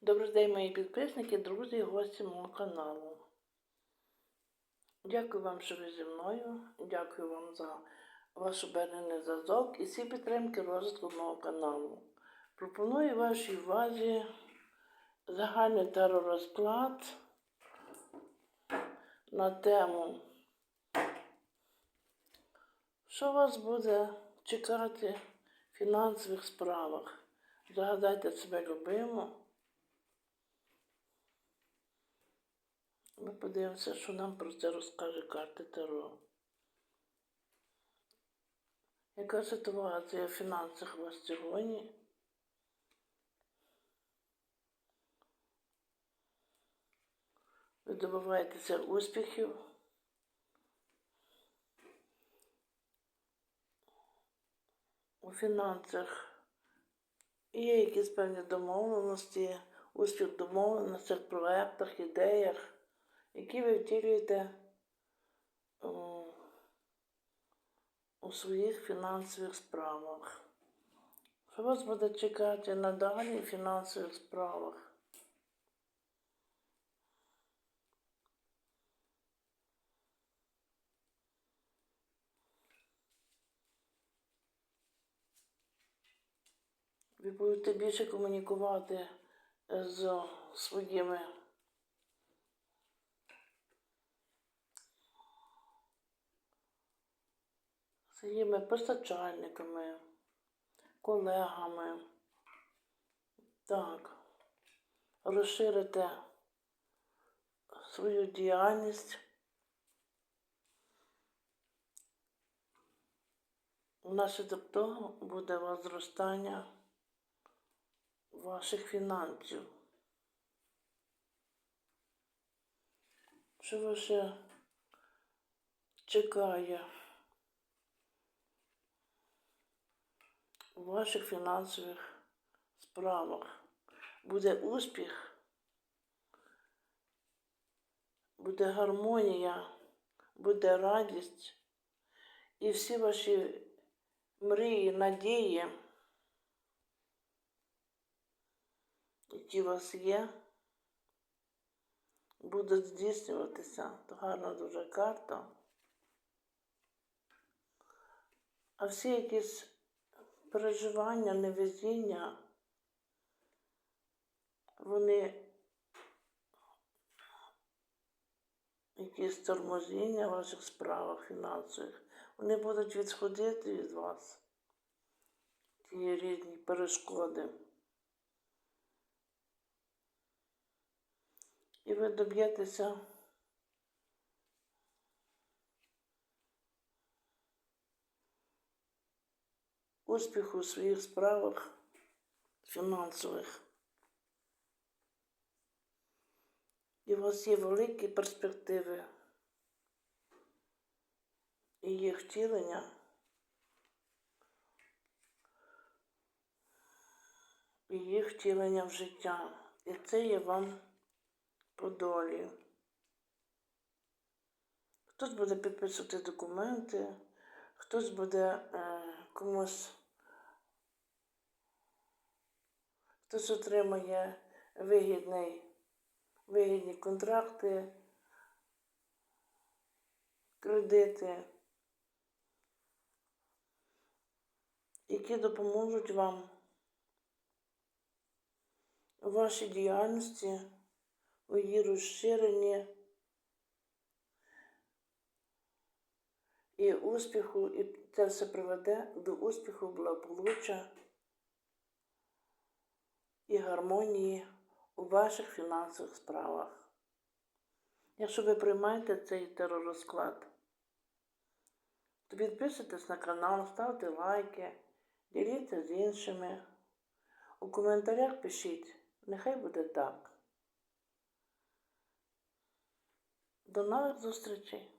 Добрий день, мої підписники, друзі і гості мого каналу. Дякую вам, що ви зі мною. Дякую вам за ваш обернений зв'язок і всі підтримки розвитку мого каналу. Пропоную вашій увазі загальний теророзклад на тему, що вас буде чекати в фінансових справах. Загадайте себе любимо. Ми подивимося, що нам про це розкаже карта Таро. Яка ситуація в фінансах у вас сьогодні? Ви добиваєтеся успіхів. У фінансах є якісь певні домовленості, успіх домовленостях, проектах, ідеях які ви втілюєте о, у своїх фінансових справах. Що вас буде чекати надалі в фінансових справах? Ви будете більше комунікувати з своїми своїми постачальниками, колегами. Так, розширите свою діяльність. Внаслідок того буде у вас зростання ваших фінансів. Що вас ще чекає? У ваших фінансових справах. Буде успіх, буде гармонія, буде радість і всі ваші мрії, надії, які у вас є, будуть здійснюватися. То гарна дуже карта. А всі якісь переживання, невезіння, вони якісь тормозіння в ваших справах фінансових, вони будуть відходити від вас, ті різні перешкоди. І ви доб'єтеся успіху у своїх справах фінансових. І у вас є великі перспективи і їх втілення. І їх втілення в життя. І це є вам по долі. Хтось буде підписувати документи, хтось буде е, комусь Хтось отримає вигідний, вигідні контракти, кредити, які допоможуть вам у вашій діяльності, у її розширенні і успіху, і це все приведе до успіху благополуччя і гармонії у ваших фінансових справах. Якщо ви приймаєте цей теророзклад, то підписуйтесь на канал, ставте лайки, діліться з іншими. У коментарях пишіть, нехай буде так. До нових зустрічей!